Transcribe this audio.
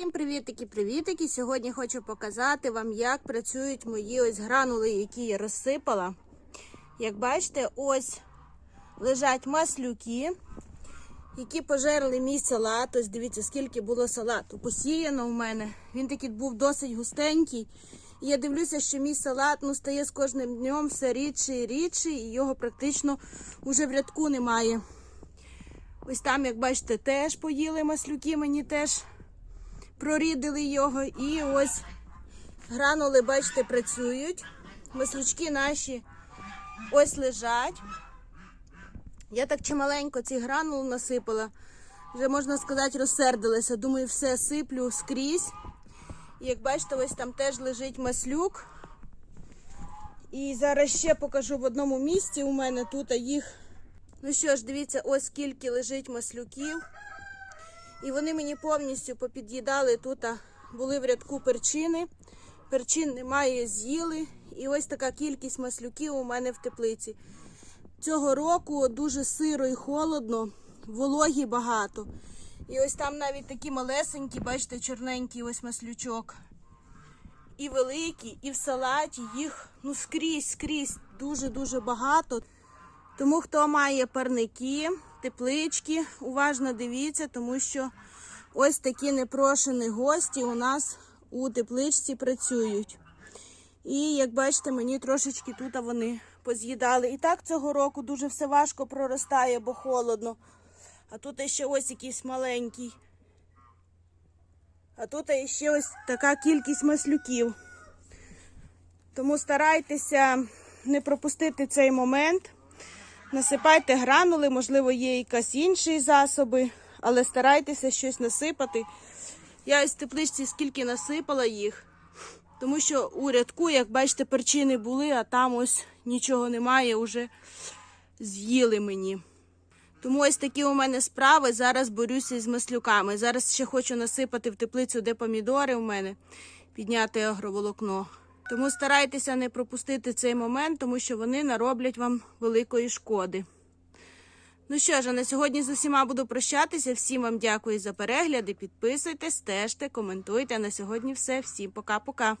Всім привітики, привітики! Сьогодні хочу показати вам, як працюють мої ось гранули, які я розсипала. Як бачите, ось лежать маслюки, які пожерли мій салат. Ось дивіться, скільки було салату посіяно в мене. Він такий був досить густенький. І я дивлюся, що мій салат ну, стає з кожним днем все рідше і рідше, і його практично вже в рядку немає. Ось там, як бачите, теж поїли маслюки, мені теж прорідили його. І ось гранули, бачите, працюють. Маслючки наші ось лежать. Я так чималенько ці гранули насипала. Вже можна сказати, розсердилася. Думаю, все сиплю скрізь. І як бачите, ось там теж лежить маслюк. І зараз ще покажу в одному місці. У мене тут їх. Ну що ж, дивіться, ось скільки лежить маслюків. І вони мені повністю попід'їдали. Тут були в рядку перчини. Перчин немає, з'їли. І ось така кількість маслюків у мене в теплиці. Цього року дуже сиро і холодно, вологі багато. І ось там навіть такі малесенькі, бачите, чорненький ось маслючок. І великі, і в салаті їх ну скрізь, скрізь дуже-дуже багато. Тому хто має парники, теплички, уважно дивіться, тому що ось такі непрошені гості у нас у тепличці працюють. І як бачите, мені трошечки тут вони поз'їдали. І так цього року дуже все важко проростає, бо холодно. А тут ще ось якийсь маленький. А тут ще ось така кількість маслюків. Тому старайтеся не пропустити цей момент. Насипайте гранули, можливо, є якісь інші засоби, але старайтеся щось насипати. Я в тепличці скільки насипала їх, тому що у рядку, як бачите, перчини були, а там ось нічого немає, вже з'їли мені. Тому ось такі у мене справи. Зараз борюся з маслюками. Зараз ще хочу насипати в теплицю, де помідори у мене, підняти агроволокно. Тому старайтеся не пропустити цей момент, тому що вони нароблять вам великої шкоди. Ну що ж, а на сьогодні з усіма буду прощатися. Всім вам дякую за перегляди. Підписуйтесь, стежте, коментуйте. На сьогодні все. Всім пока-пока.